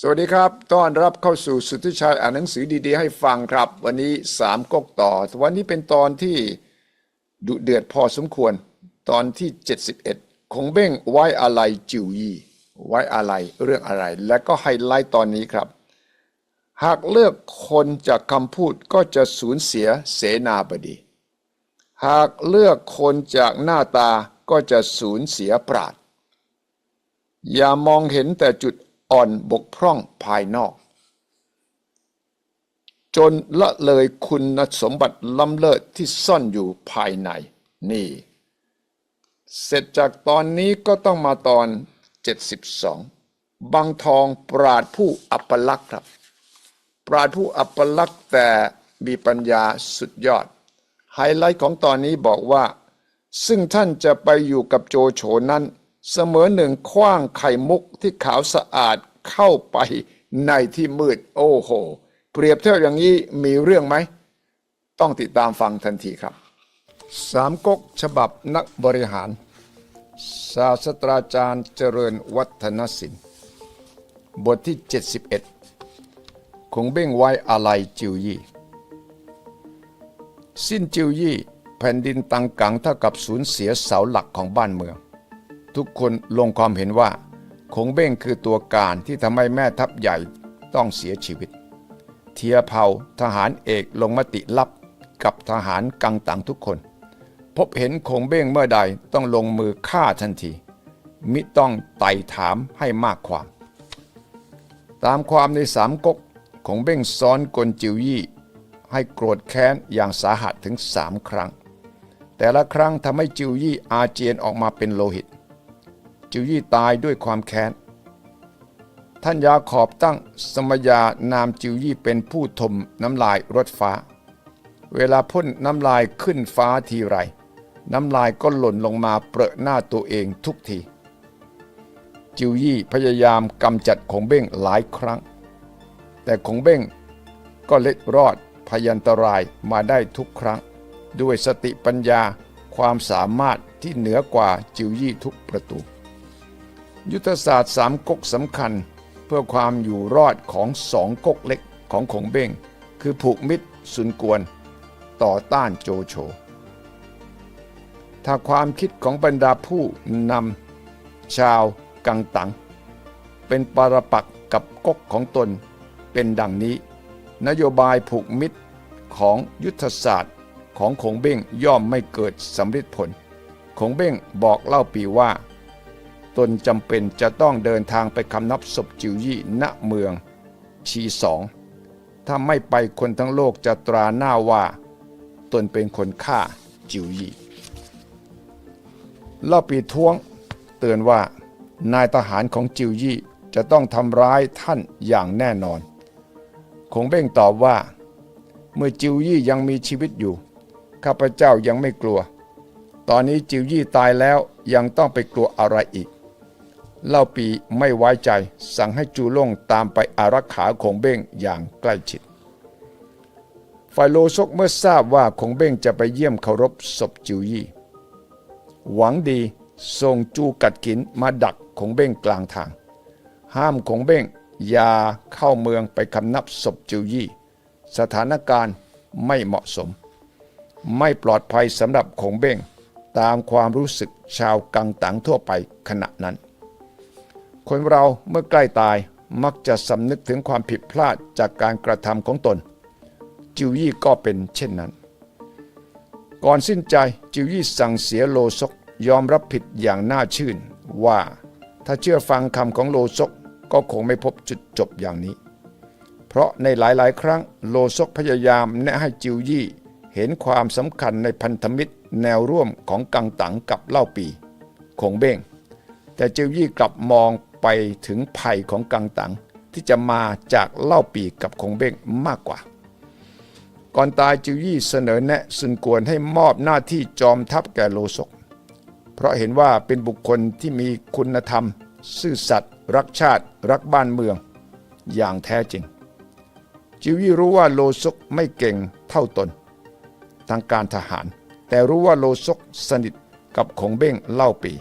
สวัสดีครับ ต้อนรับเข้าสู่สุทธิชัยอ่านหนังสือดีๆ ให้ฟังครับ วันนี้สามก๊กต่อ วันนี้เป็นตอนที่ดุเดือดพอสมควร ตอนที่ 71 คงเบ้งไว้อะไรจิวยีไว้อะไรเรื่องอะไร และก็ไฮไลท์ตอนนี้ครับ หากเลือกคนจากคำพูดก็จะสูญเสียเสนาบดี หากเลือกคนจากหน้าตาก็จะสูญเสียปราดอย่ามองเห็นแต่จุด อ่อนบกพร่องภายนอก จนละเลยคุณสมบัติล้ำเลิศที่ซ่อนอยู่ภายในนี่ เสร็จจากตอนนี้ก็ต้องมาตอน 72 บางทองปราดผู้อัปลักษ์ครับ ปราดผู้อัปลักษ์แต่มีปัญญาสุดยอด ไฮไลท์ของตอนนี้บอกว่า ซึ่งท่านจะไปอยู่กับโจโฉนั้น เสมอหนึ่งคว้างไข่มุกที่ขาวสะอาดเข้าไปในที่มืดโอ้โห เปรียบเทียบอย่างนี้มีเรื่องไหม ต้องติดตามฟังทันทีครับสามก๊กฉบับนักบริหาร ศาสตราจารย์เจริญวัฒนศิลป์ บทที่ 71 คงเบ้งไว้อะไรจิวยี่ สิ้นจิวยี่ แผ่นดินตังกังเท่ากับสูญเสียเสาหลักของบ้านเมือง ทุกคนลงความเห็นว่า คงเบ้งคือตัวการที่ทำให้แม่ทัพใหญ่ต้องเสียชีวิต เทียเผาทหารเอกลงมติลับกับทหารกังตังทุกคน พบเห็นคงเบ้งเมื่อใดต้องลงมือฆ่าทันที มิต้องไต่ถามให้มากความ ตามความในสามก๊กคงเบ้งซ้อนกลจิวยี่ ให้โกรธแค้นอย่างสาหัสถึงสามครั้ง แต่ละครั้งทำให้จิวยี่อาเจียนออกมาเป็นโลหิต จิวยี่ตายด้วยความแค้น ท่านยาขอบตั้งสมญานามจิวยี่เป็นผู้ทมน้ำลายรถฟ้า เวลาพ่นน้ำลายขึ้นฟ้าทีไร น้ำลายก็หล่นลงมาเปรอะหน้าตัวเองทุกที จิวยี่พยายามกำจัดคงเบ้งหลายครั้ง แต่คงเบ้งก็เล็ดรอดพยันตรายมาได้ทุกครั้ง ด้วยสติปัญญาความสามารถที่เหนือกว่าจิวยี่ทุกประตู ยุทธศาสตร์สามก๊กสำคัญ เพื่อความอยู่รอดของสองก๊กเล็กของคงเบ้ง คือผูกมิตรสุนกวน ต่อต้านโจโฉถ้าความคิดของบรรดาผู้นำชาวกังตัง เป็นปรปักกับก๊กของตนเป็นดังนี้ นโยบายผูกมิตรของยุทธศาสตร์ของคงเบ้งย่อมไม่เกิดสำเร็จผลคงเบ้งบอกเล่าปีว่า ตนจำเป็นจะต้องเดินทางไปคำนับศพจิวยี่ณเมือง ชีสอง ถ้าไม่ไปคนทั้งโลกจะตราหน้าว่า ตนเป็นคนฆ่าจิวยี่เล่าปีท้วงเตือนว่านายทหารของจิวยี่จะต้องทำร้ายท่านอย่างแน่นอน คงเบ้งตอบว่า เมื่อจิวยี่ยังมีชีวิตอยู่ ข้าพเจ้ายังไม่กลัว ตอนนี้จิวยี่ตายแล้วยังต้องไปกลัวอะไรอีก เล่าปีไม่ไว้ใจ สั่งให้จูล่งตามไปอารักขาคงเบ้งอย่างใกล้ชิด ฝ่ายโลซกเมื่อทราบว่าคงเบ้งจะไปเยี่ยมเคารพศพจิวยี่หวังดีส่งจูกัดกินมาดักคงเบ้งกลางทาง ห้ามคงเบ้งอย่าเข้าเมืองไปคำนับศพจิวยี่ สถานการณ์ไม่เหมาะสม ไม่ปลอดภัยสำหรับคงเบ้งตามความรู้สึกชาวกังตังทั่วไปขณะนั้น คนเราเมื่อใกล้ตายมักจะสำนึกถึงความผิดพลาดจากการกระทำของตน จิวยี่ก็เป็นเช่นนั้น ก่อนสิ้นใจจิวยี่สั่งเสียโลซกยอมรับผิดอย่างน่าชื่นว่าถ้าเชื่อฟังคำของโลซกก็คงไม่พบจุดจบอย่างนี้ เพราะในหลายๆ ครั้งโลซกพยายามแนะให้จิวยี่เห็นความสำคัญในพันธมิตรแนวร่วมของกังตังกับเล่าปีคงเบ้งแต่จิวยี่กลับมอง ไปถึงภัยของกังตังที่จะมาจากเล่าปีกับคงเบ้งมากกว่า ก่อนตายจิวยี่เสนอแนะซุนกวนให้มอบหน้าที่จอมทัพแก่โลซกเพราะเห็นว่าเป็นบุคคลที่มีคุณธรรม ซื่อสัตย์รักชาติ รักบ้านเมือง อย่างแท้จริง จิวยี่รู้ว่าโลซกไม่เก่งเท่าตน ทางการทหาร แต่รู้ว่าโลซกสนิทกับขงเบ้งเล่าปี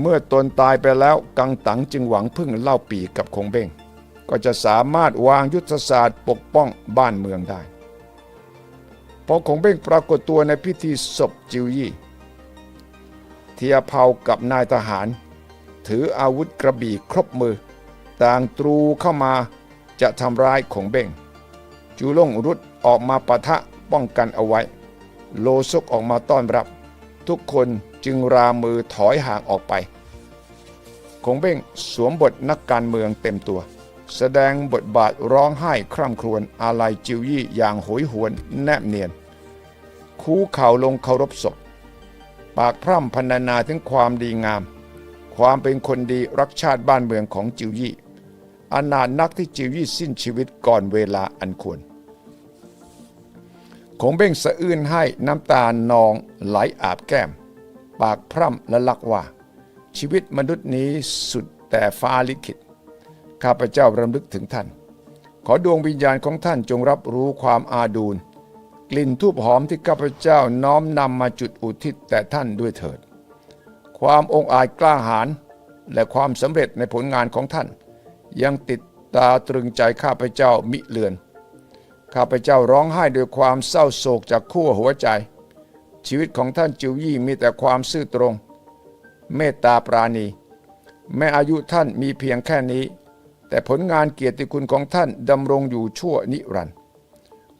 เมื่อตนตายไปแล้วกังตังจึงหวังพึ่งเล่าปีกับคงเบ้งก็จะสามารถวางยุทธศาสตร์ปกป้องบ้านเมืองได้ พอคงเบ้งปรากฏตัวในพิธีศพจิวยี่เทียเผากับนายทหาร ถืออาวุธกระบี่ครบมือ ต่างตรูเข้ามาจะทำร้ายคงเบ้งจูล่งรุดออกมาปะทะป้องกันเอาไว้ โลซกออกมาต้อนรับ ทุกคน จึงรามือถอยห่างออกไป คงเบ้งสวมบทนักการเมืองเต็มตัว แสดงบทบาทร้องไห้คร่ำครวญอาลัยจิวยี่อย่างโหยหวนแนบเนียน คูเข่าลงเคารพศพ ปากพร่ำพรรณนาถึงความดีงาม ความเป็นคนดีรักชาติบ้านเมืองของจิวยี่อนานนักที่จิวยี่สิ้นชีวิตก่อนเวลาอันควรคงเบ้งสะอื้นให้น้ำตานองไหลอาบแก้ม ปากพร่ำและลักว่า ชีวิตมนุษย์นี้สุดแต่ฟ้าลิขิต ข้าพเจ้ารำลึกถึงท่าน ขอดวงวิญญาณของท่านจงรับรู้ความอาดูลกลิ่นทูบหอมที่ข้าพเจ้าน้อมนำมาจุดอุทิศแต่ท่านด้วยเถิด ความองอาจกล้าหาญและความสำเร็จในผลงานของท่าน ยังติดตาตรึงใจข้าพเจ้ามิเลือน ข้าพเจ้าร้องไห้ด้วยความเศร้าโศกจากขั้วหัวใจ ชีวิตของท่านจิวยี่มีแต่ความซื่อตรง เมตตาปราณี แม้อายุท่านมีเพียงแค่นี้ แต่ผลงานเกียรติคุณของท่านดำรงอยู่ชั่วนิรันดร์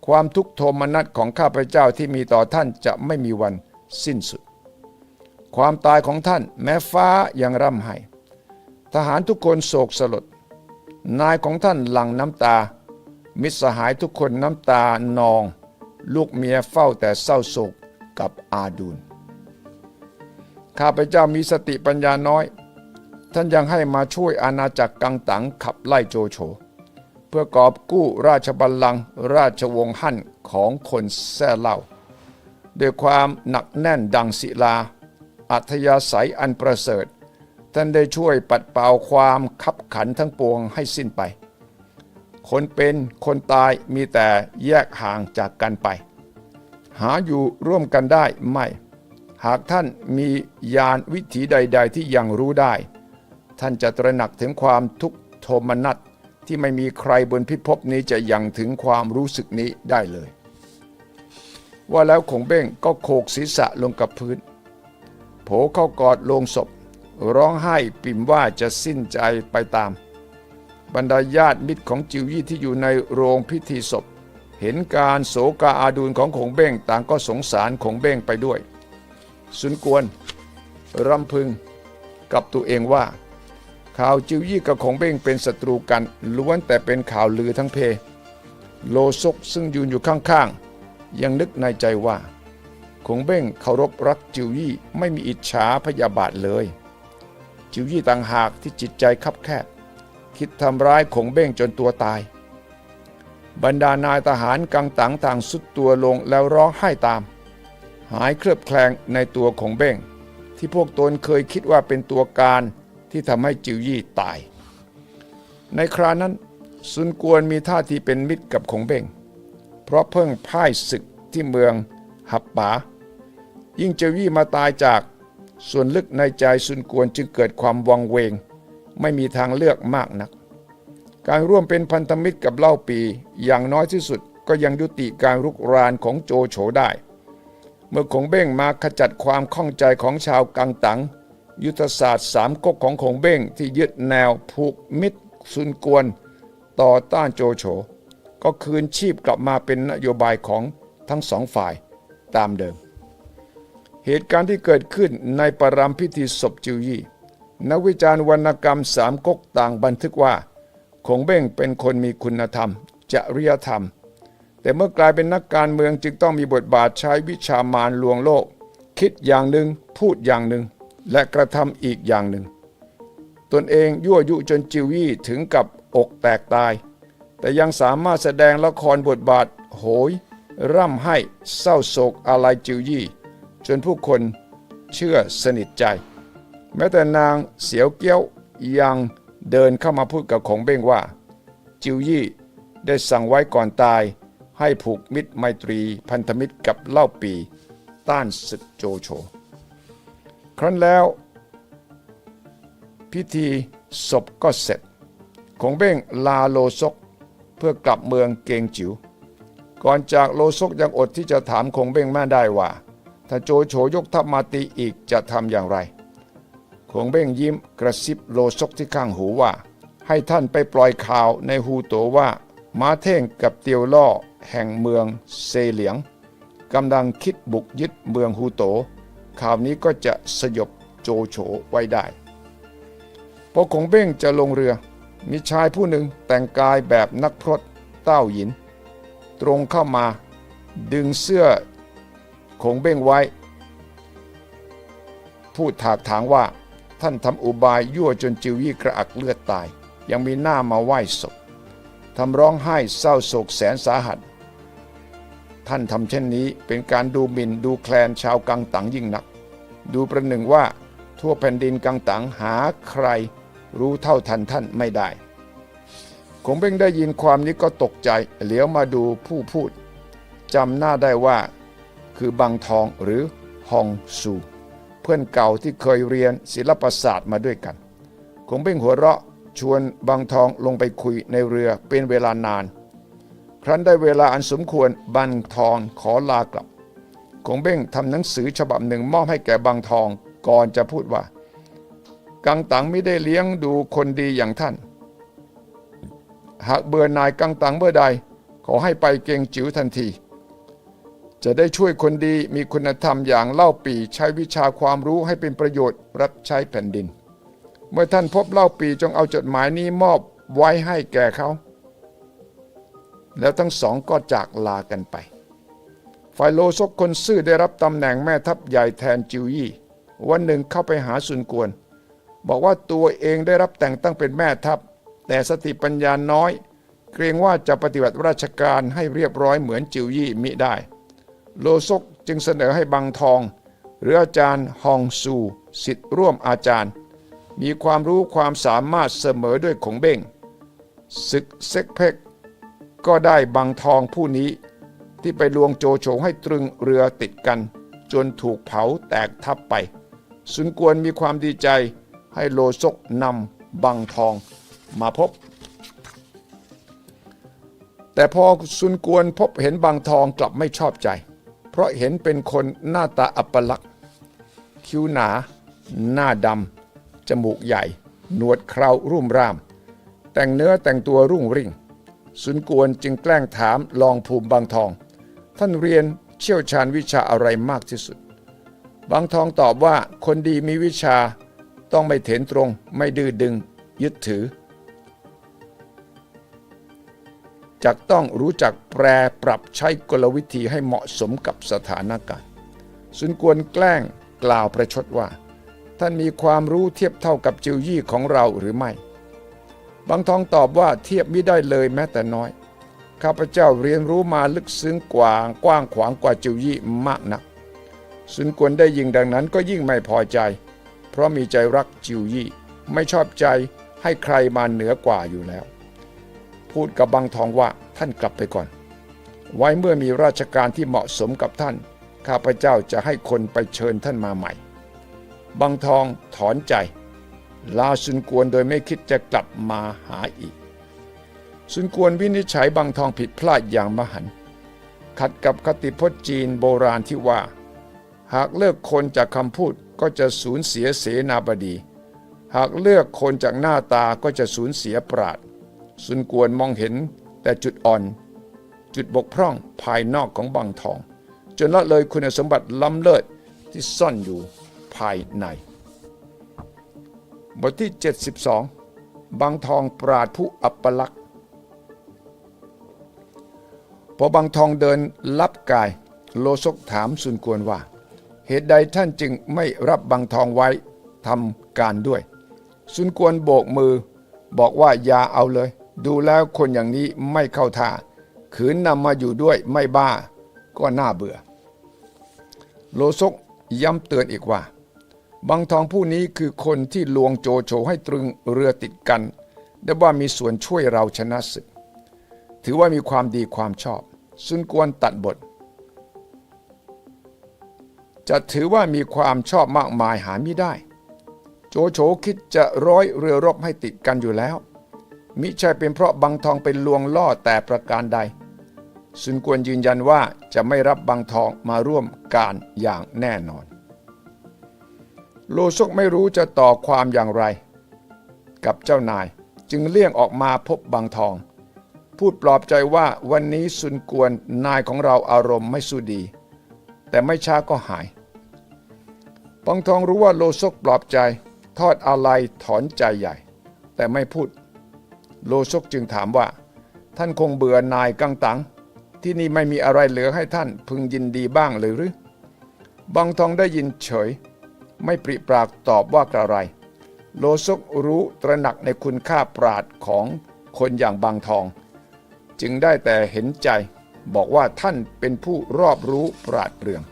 ความทุกข์โทมนัสของข้าพเจ้าที่มีต่อท่านจะไม่มีวันสิ้นสุด ความตายของท่านแม้ฟ้ายังร่ำไห้ทหารทุกคนโศกสลด นายของท่านหลั่งน้ำตา มิตรสหายทุกคนน้ำตานอง ลูกเมียเฝ้าแต่เศร้าโศก กับอาดูลข้าพเจ้ามีสติปัญญาน้อย ท่านยังให้มาช่วยอาณาจักรกังตังขับไล่โจโฉ เพื่อกอบกู้ราชบัลลังก์ราชวงศ์ฮั่นของคนแซ่เล่า ด้วยความหนักแน่นดังศิลา อัธยาศัยอันประเสริฐ ท่านได้ช่วยปัดเป่าความขับขันทั้งปวงให้สิ้นไป คนเป็นคนตายมีแต่แยกห่างจากกันไป หาอยู่ร่วมกันได้ไม่ หากท่านมียานวิถีใด ๆ ที่ยังรู้ได้ ท่านจะตระหนักถึงความทุกโทมนัสที่ไม่มีใครบนพิภพนี้จะยังถึงความรู้สึกนี้ได้เลย ว่าแล้วคงเบ้งก็โขกศีรษะลงกับพื้น โผเข้ากอดโลงศพ ร้องไห้ปิ่มว่าจะสิ้นใจไปตาม บรรดาญาติมิตรของจิวยี่ที่อยู่ในโรงพิธีศพ เห็นการโศกาอาดูลของคงเบ้งต่างก็สงสารคงเบ้งไปด้วย สุนกวนรำพึงกับตัวเองว่า ข่าวจิวยี่กับคงเบ้งเป็นศัตรูกันล้วนแต่เป็นข่าวลือทั้งเพ โลซกซึ่งยืนอยู่ข้างๆ ยังนึกในใจว่าคงเบ้งเคารพรักจิวยี่ไม่มีอิจฉาพยาบาทเลย จิวยี่ต่างหากที่จิตใจคับแคบคิดทำร้ายคงเบ้งจนตัวตาย บรรดานายทหารกังตังต่างสุดตัวลงแล้วร้องไห้ตาม หายเคลือบแคลงในตัวของเบ้ง ที่พวกตนเคยคิดว่าเป็นตัวการที่ทำให้จิวยี่ตาย ในครานั้นซุนกวนมีท่าทีเป็นมิตรกับคงเบ้ง เพราะเพิ่งพ่ายศึกที่เมืองหับปายิ่งจิวยี่มาตายจากส่วนลึกในใจซุนกวนจึงเกิดความวังเวง ไม่มีทางเลือกมากนัก การร่วมเป็นพันธมิตรกับเล่าปี อย่างน้อยที่สุดก็ยังยุติการรุกรานของโจโฉได้ เมื่อคงเบ้งมาขจัดความข้องใจของชาวกังตัง ยุทธศาสตร์สามก๊กของคงเบ้งที่ยึดแนวผูกมิตรซุนกวน ต่อต้านโจโฉก็คืนชีพกลับมาเป็นนโยบายของทั้งสองฝ่ายตามเดิม เหตุการณ์ที่เกิดขึ้นในปรามพิธีศพจิวยี่นักวิจารณ์วรรณกรรมสามก๊กต่างบันทึกว่า คงเบ้งเป็นคนมีคุณธรรม จริยธรรม แต่เมื่อกลายเป็นนักการเมืองจึงต้องมีบทบาทใช้วิชามารลวงโลก คิดอย่างหนึ่งพูดอย่างหนึ่ง และกระทำอีกอย่างหนึ่ง ตนเองยั่วยุจนจิวี่ถึงกับอกแตกตาย แต่ยังสามารถแสดงละครบทบาท โหย ร่ำให้เศร้าโศกอาลัยจิวยี่ จนผู้คนเชื่อสนิทใจ แม้แต่นางเสียวเกี้ยวยัง เดินเข้ามาพูดกับของเบ้งว่า จิวยี่ได้สั่งไว้ก่อนตาย ให้ผูกมิตรไมตรีพันธมิตรกับเล่าปี ต้านศึกโจโฉครั้นแล้ว พิธีศพก็เสร็จคงเบ้งลาโลซกเพื่อกลับเมืองเกงจิวก่อนจากโลซกยังอดที่จะถามคงเบ้งแม่ได้ว่า ถ้าโจโฉยกทัพมาตีอีกจะทำอย่างไร คงเบ้งยิ้มกระซิบโลซกที่ข้างหูว่า ให้ท่านไปปล่อยข่าวในฮูโตว่ามาเท่งกับเตียวล่อแห่งเมืองเซเหลียงกำลังคิดบุกยึดเมืองฮูโต ข่าวนี้ก็จะสยบโจโฉไว้ได้พอคงเบ้งจะลงเรือ มีชายผู้หนึ่งแต่งกายแบบนักพรตเต้าหยิน ตรงเข้ามาดึงเสื้อคงเบ้งไว้ พูดถากถางว่า ท่านทำอุบายยั่วจนจิวยี่กระอักเลือดตาย ยังมีหน้ามาไหว้ศพทำร้องไห้เศร้าโศกแสนสาหัส ท่านทำเช่นนี้เป็นการดูหมิ่นดูแคลนชาวกังตังยิ่งนัก ดูประหนึ่งว่าทั่วแผ่นดินกังตังหาใครรู้เท่าทันท่านไม่ได้คงเบ้งได้ยินความนี้ก็ตกใจเหลียวมาดูผู้พูดจำหน้าได้ว่า คือบางทองหรือฮองซู พื่อนเก่าที่เคยเรียนศิลปศาสตร์มาด้วยกัน คงเบ้งหัวเราะชวนบางทองลงไปคุยในเรือเป็นเวลานาน ครั้นได้เวลาอันสมควรบางทองขอลากลับ คงเบ้งทำหนังสือฉบับหนึ่งมอบให้แก่บางทองก่อนจะพูดว่า กังตังไม่ได้เลี้ยงดูคนดีอย่างท่าน หากเบื่อนายกังตังเมื่อใดขอให้ไปเกงจิ๋วทันที จะได้ช่วยคนดีมีคุณธรรมอย่างเล่าปีใช้วิชาความรู้ให้เป็นประโยชน์รับใช้แผ่นดิน เมื่อท่านพบเล่าปีจงเอาจดหมายนี้มอบไว้ให้แก่เขา แล้วทั้งสองก็จากลากันไปฝ่ายโลซกคนซื่อได้รับตำแหน่งแม่ทัพใหญ่แทนจิวยี่วันหนึ่งเข้าไปหาซุนกวน บอกว่าตัวเองได้รับแต่งตั้งเป็นแม่ทัพ แต่สติปัญญาน้อย เกรงว่าจะปฏิบัติราชการให้เรียบร้อยเหมือนจิวยี่มิได้ โลซกจึงเสนอให้บางทอง หรืออาจารย์ฮองซูสิทธิ์ร่วมอาจารย์ มีความรู้ความสามารถเสมอด้วยขงเบ้งศึกเซ็กเพกก็ได้บางทองผู้นี้ที่ไปลวงโจโฉให้ตรึงเรือติดกัน จนถูกเผาแตกทับไป สุนกวนมีความดีใจให้โลซกนำบังทองมาพบ แต่พอสุนกวนพบเห็นบางทองกลับไม่ชอบใจ เพราะเห็นเป็นคนหน้าตาอัปลักษณ์คิ้วหนา หน้าดำจมูกใหญ่ หนวดเครารุ่มร่าม แต่งเนื้อแต่งตัวรุ่งริ่ง สุนกวนจึงแกล้งถามลองภูมิบางทอง ท่านเรียนเชี่ยวชาญวิชาอะไรมากที่สุด บางทองตอบว่าคนดีมีวิชาต้องไม่เถนตรงไม่ดื้อดึงยึดถือ จักต้องรู้จักแปรปรับใช้กลวิธีให้เหมาะสมกับสถานการณ์สุนกวนแกล้งกล่าวประชดว่า ท่านมีความรู้เทียบเท่ากับจิวยี่ของเราหรือไม่ บางทองตอบว่าเทียบไม่ได้เลยแม้แต่น้อย ข้าพเจ้าเรียนรู้มาลึกซึ้งกว่างกว้างขวางกว่าจิวยี่มากนัก สุนกวนได้ยิงดังนั้นก็ยิ่งไม่พอใจ เพราะมีใจรักจิวยี่ ไม่ชอบใจให้ใครมาเหนือกว่าอยู่แล้ว พูดกับบางทองว่าท่านกลับไปก่อน ไว้เมื่อมีราชการที่เหมาะสมกับท่าน ข้าพเจ้าจะให้คนไปเชิญท่านมาใหม่ บางทองถอนใจ ลาสุนกวนโดยไม่คิดจะกลับมาหาอีกสุนกวนวินิจฉัยบางทองผิดพลาดอย่างมหันต์ขัดกับคติพจน์จีนโบราณที่ว่า หากเลือกคนจากคำพูดก็จะสูญเสียเสนาบดี หากเลือกคนจากหน้าตาก็จะสูญเสียปราด สุนกวนมองเห็นแต่จุดอ่อน จุดบกพร่องภายนอกของบางทอง จนละเลยคุณสมบัติล้ำเลิศที่ซ่อนอยู่ภายใน บทที่ 72 บางทองปราดผู้อัปลักษณ์พอบางทองเดินลับกาย โลซกถามสุนกวนว่า เหตุใดท่านจึงไม่รับบางทองไว้ทำการด้วยสุนกวนโบกมือบอกว่าอย่าเอาเลย ดูแล้วคนอย่างนี้ไม่เข้าท่าขืนนำมาอยู่ด้วยไม่บ้าก็น่าเบื่อ โลซกย้ำเตือนอีกว่า บางทองผู้นี้คือคนที่ลวงโจโฉให้ตรึงเรือติดกันได้ว่ามีส่วนช่วยเราชนะศึก ถือว่ามีความดีความชอบสุนกวนตัดบท จะถือว่ามีความชอบมากมายหาไม่ได้ โจโฉคิดจะร้อยเรือรบให้ติดกันอยู่แล้ว มิใช่เป็นเพราะบางทองเป็นลวงล่อแต่ประการใดซุนกวนยืนยันว่าจะไม่รับบางทองมาร่วมการอย่างแน่นอน โลซกไม่รู้จะต่อความอย่างไร กับเจ้านายจึงเลี่ยงออกมาพบบางทอง พูดปลอบใจว่าวันนี้ซุนกวนนายของเราอารมณ์ไม่สู้ดี แต่ไม่ช้าก็หายบางทองรู้ว่าโลซกปลอบใจ ทอดอาลัยถอนใจใหญ่ แต่ไม่พูด โลซกจึงถามว่า ท่านคงเบื่อนายกังตัง ที่นี่ไม่มีอะไรเหลือให้ท่านพึงยินดีบ้างหรือ บางทองได้ยินเฉย ไม่ปริปรากตอบว่ากระไร โลซกรู้ตระหนักในคุณค่าปราดของคนอย่างบางทอง จึงได้แต่เห็นใจ บอกว่าท่านเป็นผู้รอบรู้ปราดเปรื่อง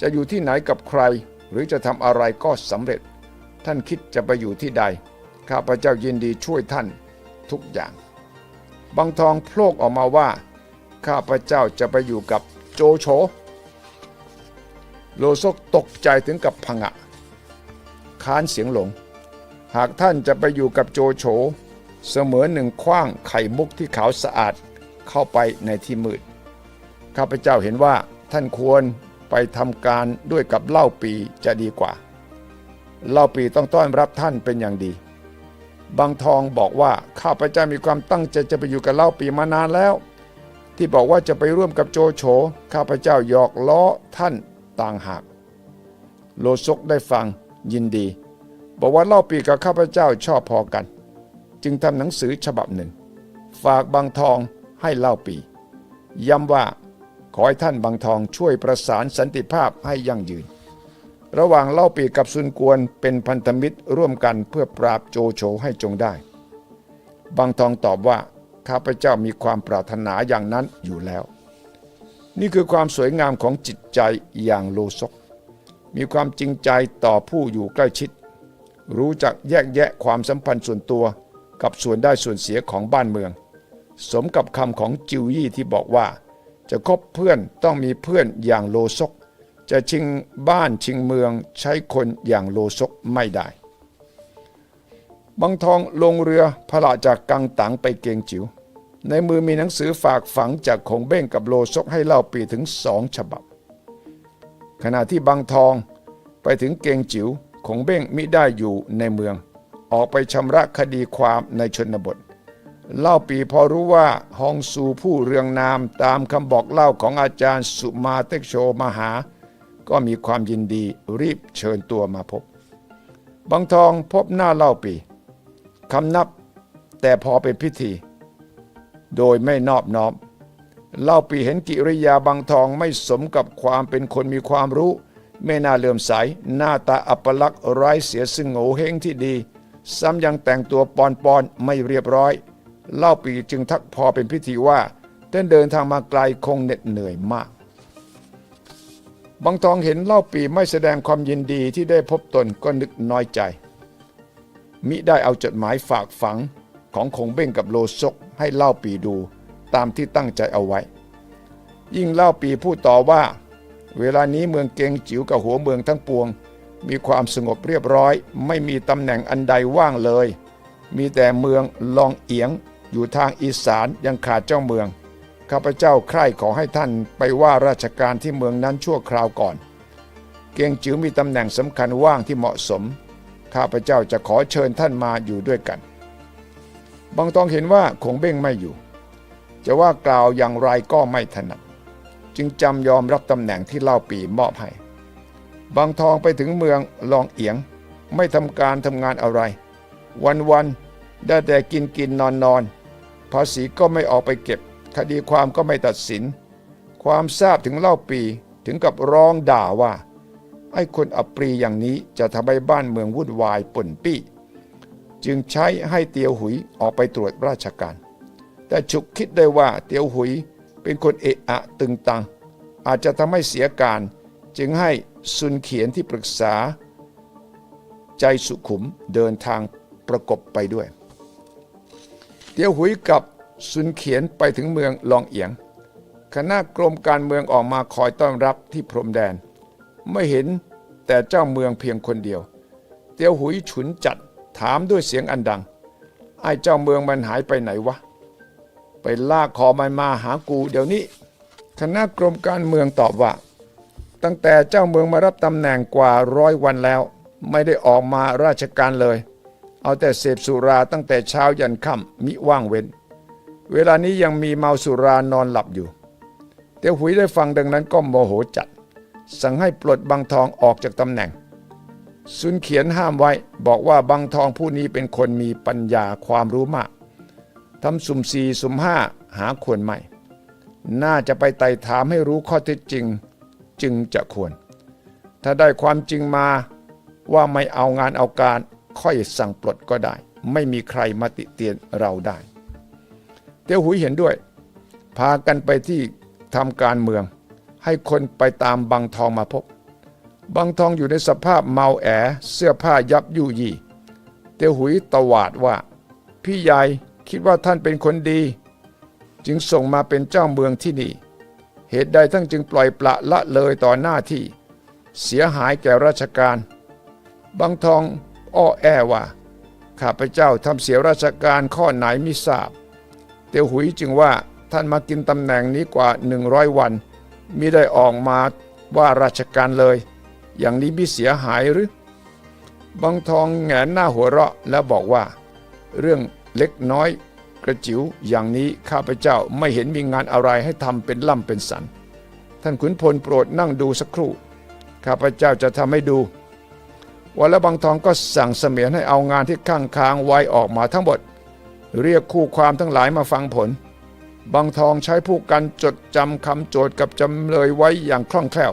จะอยู่ที่ไหนกับใคร หรือจะทำอะไรก็สำเร็จ ท่านคิดจะไปอยู่ที่ใดข้าพเจ้ายินดีช่วยท่าน ทุกอย่าง บางทองโพลกออกมาว่า ข้าพเจ้าจะไปอยู่กับโจโฉโลซกตกใจถึงกับผงะ ค้านเสียงหลง หากท่านจะไปอยู่กับโจโฉเสมือนหนึ่งคว้างไข่มุกที่ขาวสะอาดเข้าไปในที่มืด ข้าพเจ้าเห็นว่าท่านควรไปทำการด้วยกับเล่าปีจะดีกว่า เล่าปีต้องต้อนรับท่านเป็นอย่างดี บางทองบอกว่าข้าพเจ้ามีความตั้งใจจะไปอยู่กับเล่าปีมานานแล้ว ที่บอกว่าจะไปร่วมกับโจโฉข้าพเจ้าหยอกล้อท่านต่างหาก โลซกได้ฟังยินดี บอกว่าเล่าปีกับข้าพเจ้าชอบพอกัน จึงทำหนังสือฉบับหนึ่ง ฝากบางทองให้เล่าปี ย้ำว่าขอให้ท่านบางทองช่วยประสานสันติภาพให้ยั่งยืน ระหว่างเล่าปีกับซุนกวนเป็นพันธมิตรร่วมกันเพื่อปราบโจโฉให้จงได้ บางทองตอบว่าข้าพเจ้ามีความปรารถนาอย่างนั้นอยู่แล้ว นี่คือความสวยงามของจิตใจอย่างโลซก มีความจริงใจต่อผู้อยู่ใกล้ชิด รู้จักแยกแยะความสัมพันธ์ส่วนตัวกับส่วนได้ส่วนเสียของบ้านเมือง สมกับคำของจิวยี่ที่บอกว่า จะคบเพื่อนต้องมีเพื่อนอย่างโลซก จะชิงบ้านชิงเมืองใช้คนอย่างโลซกไม่ได้ บางทองลงเรือพระจากกังตังไปเกงจิว๋ว ในมือมีหนังสือฝากฝังจากคงเบ้งกับโลซกให้เล่าปีถึงสองฉบับ ขณะที่บางทองไปถึงเกงจิว๋วคงเบ้งมิได้อยู่ในเมือง ออกไปชำระคดีความในชนบทเล่าปีพอรู้ว่าฮองซูผู้เรืองนามตามคำบอกเล่าของอาจารย์สุมาเต็กโชมหา ก็มีความยินดีรีบเชิญตัวมาพบ บางทองพบหน้าเล่าปีคำนับแต่พอเป็นพิธี โดยไม่นอบน้อม เล่าปีเห็นกิริยาบางทองไม่สมกับความเป็นคนมีความรู้ ไม่น่าเลื่อมใส หน้าตาอัปลักษณ์ไร้เสียซึ่งโง่เฮงที่ดี ซ้ำยังแต่งตัวปอนปอนไม่เรียบร้อย เล่าปีจึงทักพอเป็นพิธีว่าท่านเดินทางมาไกลคงเหน็ดเหนื่อยมาก บางทองเห็นเล่าปีไม่แสดงความยินดีที่ได้พบตนก็นึกน้อยใจ มิได้เอาจดหมายฝากฝังของคงเบ้งกับโลซกให้เล่าปีดูตามที่ตั้งใจเอาไว้ ยิ่งเล่าปีพูดต่อว่า เวลานี้เมืองเกงจิ๋วกับหัวเมืองทั้งปวง มีความสงบเรียบร้อย ไม่มีตำแหน่งอันใดว่างเลย มีแต่เมืองลองเอียงอยู่ทางอีสานยังขาดเจ้าเมือง ข้าพเจ้าใคร่ขอให้ท่านไปว่าราชการที่เมืองนั้นชั่วคราวก่อน เกงจิ๋วมีตำแหน่งสำคัญว่างที่เหมาะสม ข้าพเจ้าจะขอเชิญท่านมาอยู่ด้วยกัน บางตองเห็นว่าคงเบ้งไม่อยู่ จะว่ากล่าวอย่างไรก็ไม่ถนัด จึงจำยอมรับตำแหน่งที่เล่าปีมอบให้ บางทองไปถึงเมืองลองเอียง ไม่ทำการทำงานอะไร วันวันๆได้แต่กินกินนอนนอนภาษีก็ไม่ออกไปเก็บ คดีความก็ไม่ตัดสิน ความทราบถึงเล่าปีถึงกับร้องด่าว่า ไอ้คนอัปรีอย่างนี้จะทำให้บ้านเมืองวุ่นวายป่นปี้ จึงใช้ให้เตียวหุยออกไปตรวจราชการ แต่ฉุกคิดได้ว่าเตียวหุยเป็นคนเอะอะตึงตัง อาจจะทำให้เสียการจึงให้ซุนเขียนที่ปรึกษา ใจสุขุมเดินทางประกบไปด้วย เตียวหุยกับ ซุนเขียนไปถึงเมืองลองเอียง คณะกรมการเมืองออกมาคอยต้อนรับที่พรมแดน ไม่เห็นแต่เจ้าเมืองเพียงคนเดียว เตียวหุยฉุนจัดถามด้วยเสียงอันดัง ไอ้เจ้าเมืองมันหายไปไหนวะ ไปลากคอมันมาหากูเดี๋ยวนี้ คณะกรมการเมืองตอบว่า ตั้งแต่เจ้าเมืองมารับตำแหน่งกว่าร้อยวันแล้ว ไม่ได้ออกมาราชการเลย เอาแต่เสพสุราตั้งแต่เช้ายันค่ำมิว่างเว้น เวลานี้ยังมีเมาสุรานอนหลับอยู่ เตียวหุยได้ฟังดังนั้นก็โมโหจัด สั่งให้ปลดบางทองออกจากตำแหน่ง ซุนเขียนห้ามไว้บอกว่าบางทองผู้นี้เป็นคนมีปัญญาความรู้มากทำสุ่มสี่สุ่มห้าหาควรไม่ น่าจะไปไต่ถามให้รู้ข้อเท็จจริงจึงจะควร ถ้าได้ความจริงมาว่าไม่เอางานเอาการค่อยสั่งปลดก็ได้ ไม่มีใครมาติเตียนเราได้ เตียวหุยเห็นด้วย พากันไปที่ทำการเมือง ให้คนไปตามบางทองมาพบบางทองอยู่ในสภาพเมาแอเสื้อผ้ายับยุยี่ เตียวหุยตวาดว่า พี่ใหญ่คิดว่าท่านเป็นคนดี จึงส่งมาเป็นเจ้าเมืองที่นี่ เหตุใดท่านจึงปล่อยปละละเลยต่อหน้าที่ เสียหายแก่ราชการบางทองอ้อแอว่าข้าพเจ้าทำเสียราชการข้อไหนมิทราบ เตียวหุยจึงว่าท่านมากินตำแหน่งนี้กว่า 100 วันมิได้ออกมาว่าราชการเลย อย่างนี้มิเสียหายหรือบางทองแงนหน้าหัวเราะแล้วบอกว่า เรื่องเล็กน้อยกระจิ๋วอย่างนี้ข้าพเจ้าไม่เห็นมีงานอะไรให้ทำเป็นล่ำเป็นสัน ท่านขุนพลโปรดนั่งดูสักครู่ ข้าพเจ้าจะทำให้ดูวันแล้วบางทองก็สั่งเสมียนให้เอางานที่ข้างค้างไว้ออกมาทั้งหมด เรียกคู่ความทั้งหลายมาฟังผล บางทองใช้ผู้กันจดจำคำโจทย์กับจำเลยไว้อย่างคล่องแคล่ว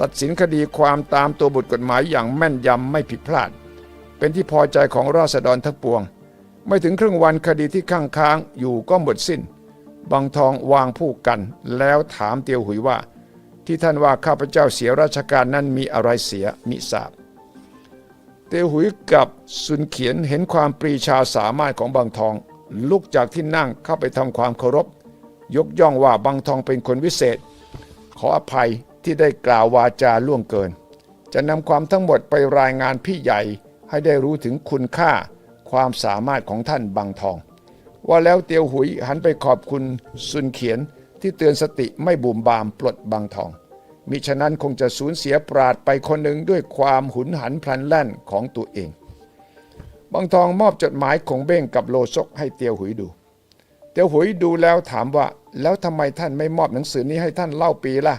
ตัดสินคดีความตามตัวบทกฎหมายอย่างแม่นยำไม่ผิดพลาด เป็นที่พอใจของราษฎรทั้งปวง ไม่ถึงครึ่งวันคดีที่ข้างค้างอยู่ก็หมดสิ้น บางทองวางผู้กันแล้วถามเตียวหุยว่า ที่ท่านว่าข้าพเจ้าเสียราชการนั้นมีอะไรเสียมิทราบ เตียวหุยกับซุนเขียนเห็นความปรีชาสามารถของบางทอง ลุกจากที่นั่งเข้าไปทำความเคารพ ยกย่องว่าบางทองเป็นคนวิเศษ ขออภัยที่ได้กล่าววาจาล่วงเกิน จะนำความทั้งหมดไปรายงานพี่ใหญ่ให้ได้รู้ถึงคุณค่าความสามารถของท่านบางทอง ว่าแล้วเตียวหุยหันไปขอบคุณซุนเขียนที่เตือนสติไม่บุ่มบามปลดบางทอง มิฉะนั้นคงจะสูญเสียปราดไปคนหนึ่งด้วยความหุนหันพลันแล่นของตัวเอง บางทองมอบจดหมายของเบ้งกับโลซกให้เตียวหุยดู เตียวหุยดูแล้วถามว่าแล้วทำไมท่านไม่มอบหนังสือนี้ให้ท่านเล่าปีล่ะ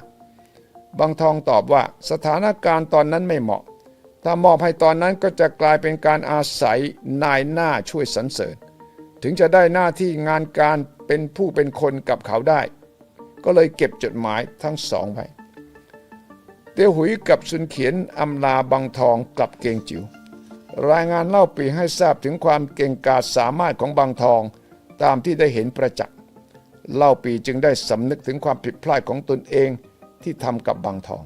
บางทองตอบว่าสถานการณ์ตอนนั้นไม่เหมาะ ถ้ามอบให้ตอนนั้นก็จะกลายเป็นการอาศัยนายหน้าช่วยสรรเสริญ ถึงจะได้หน้าที่งานการเป็นผู้เป็นคนกับเขาได้ ก็เลยเก็บจดหมายทั้งสองไว้ เตียวหุยกับซุนเขียนอำลาบางทองกลับเกงจิว๋วรายงานเล่าปีให้ทราบถึงความเก่งกาจสามารถของบางทองตามที่ได้เห็นประจักษ์เล่าปีจึงได้สำนึกถึงความผิดพลาดของตนเองที่ทำกับบางทอง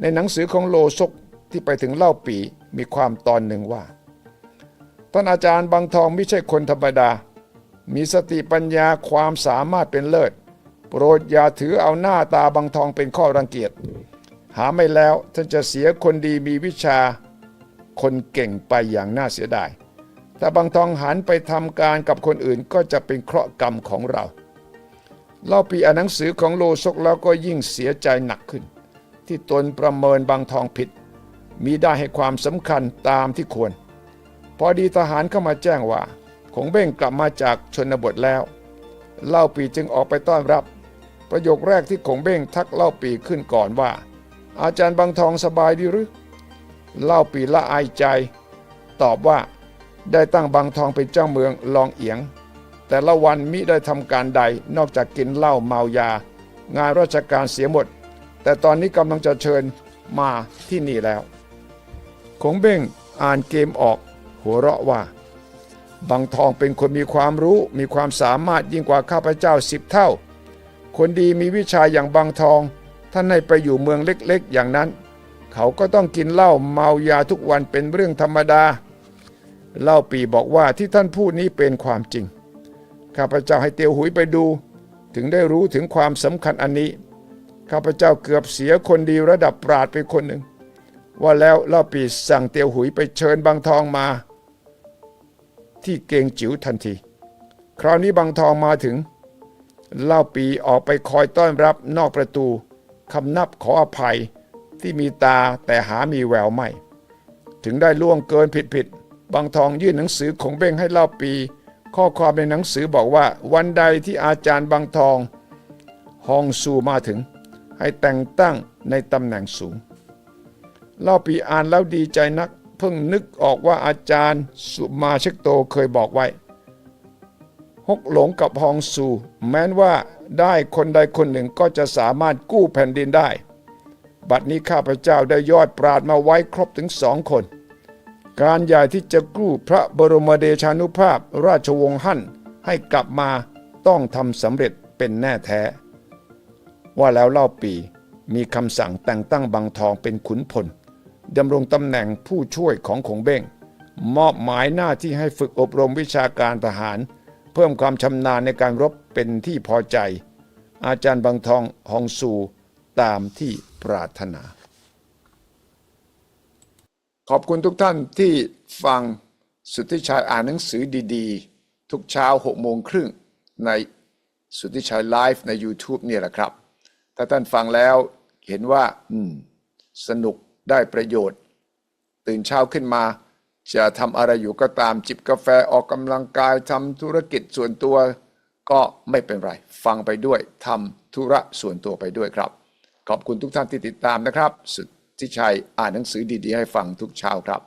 ในหนังสือของโลซกที่ไปถึงเล่าปีมีความตอนหนึ่งว่าท่านอาจารย์บางทองไม่ใช่คนธรรมดา มีสติปัญญาความสามารถเป็นเลิศ โปรดอย่าถือเอาหน้าตาบางทองเป็นข้อรังเกียจ หาไม่แล้วท่านจะเสียคนดีมีวิชาคนเก่งไปอย่างน่าเสียดาย ถ้าบางทองหันไปทำการกับคนอื่นก็จะเป็นเคราะห์กรรมของเรา เล่าปีอ่านหนังสือของโลซกแล้วก็ยิ่งเสียใจหนักขึ้น ที่ตนประเมินบางทองผิด มีได้ให้ความสำคัญตามที่ควร พอดีทหารเข้ามาแจ้งว่า คงเบ้งกลับมาจากชนบทแล้ว เล่าปีจึงออกไปต้อนรับ ประโยคแรกที่คงเบ้งทักเล่าปีขึ้นก่อนว่า อาจารย์บางทองสบายดีหรือ เล่าปีละอายใจ ตอบว่าได้ตั้งบางทองเป็นเจ้าเมืองลองเอียง แต่ละวันมิได้ทำการใดนอกจากกินเหล้าเมายา งานราชการเสียหมด แต่ตอนนี้กำลังจะเชิญมาที่นี่แล้ว คงเบ้งอ่านเกมออก หัวเราะว่า บางทองเป็นคนมีความรู้มีความสามารถยิ่งกว่าข้าพเจ้าสิบเท่า คนดีมีวิชาอย่างบางทอง ท่านให้ไปอยู่เมืองเล็กๆ อย่างนั้น เขาก็ต้องกินเหล้าเมายาทุกวันเป็นเรื่องธรรมดา เล่าปีบอกว่าที่ท่านพูดนี้เป็นความจริง ข้าพเจ้าให้เตียวหุยไปดู ถึงได้รู้ถึงความสำคัญอันนี้ ข้าพเจ้าเกือบเสียคนดีระดับปราดไปคนหนึ่ง ว่าแล้วเล่าปีสั่งเตียวหุยไปเชิญบางทองมา ที่เกงจิ๋วทันที คราวนี้บางทองมาถึงเล่าปีออกไปคอยต้อนรับนอกประตู คำนับขออภัยที่มีตาแต่หามีแววไม่ ถึงได้ล่วงเกินผิดผิดๆบางทองยื่นหนังสือของเบ้งให้เล่าปี ข้อความในหนังสือบอกว่า วันใดที่อาจารย์บางทองฮองซูมาถึง ให้แต่งตั้งในตำแหน่งสูง เล่าปีอ่านแล้วดีใจนัก เพิ่งนึกออกว่าอาจารย์สุมาเชกโตเคยบอกไว้ฮกหลงกับฮองซู แม้นว่า ได้คนใดคนหนึ่งก็จะสามารถกู้แผ่นดินได้ บัดนี้ข้าพเจ้าได้ยอดปราดมาไว้ครบถึงสองคน การใหญ่ที่จะกู้พระบรมเดชานุภาพราชวงศ์ฮั่นให้กลับมาต้องทำสำเร็จเป็นแน่แท้ ว่าแล้วเล่าปีมีคำสั่งแต่งตั้งบางทองเป็นขุนพลดำรงตำแหน่งผู้ช่วยของขงเบ้ง มอบหมายหน้าที่ให้ฝึกอบรมวิชาการทหาร เพิ่มความชำนาญในการรบ เป็นที่พอใจ อาจารย์บางทองฮองซูตามที่ปรารถนา ขอบคุณทุกท่านที่ฟังสุทธิชัยอ่านหนังสือดีๆ ทุกเช้า6โมงครึ่งในสุทธิชัยไลฟ์ใน YouTube เนี่ยแหละครับ ถ้าท่านฟังแล้วเห็นว่าอืมสนุกได้ประโยชน์ ตื่นเช้าขึ้นมา จะทำอะไรอยู่ก็ตามจิบกาแฟออกกำลังกายทำธุรกิจส่วนตัว ก็ไม่เป็นไร ฟังไปด้วยทำธุระส่วนตัวไปด้วยครับ ขอบคุณทุกท่านที่ติดตามนะครับ สุดที่ชัยอ่านหนังสือดีๆ ให้ฟังทุกเช้าครับ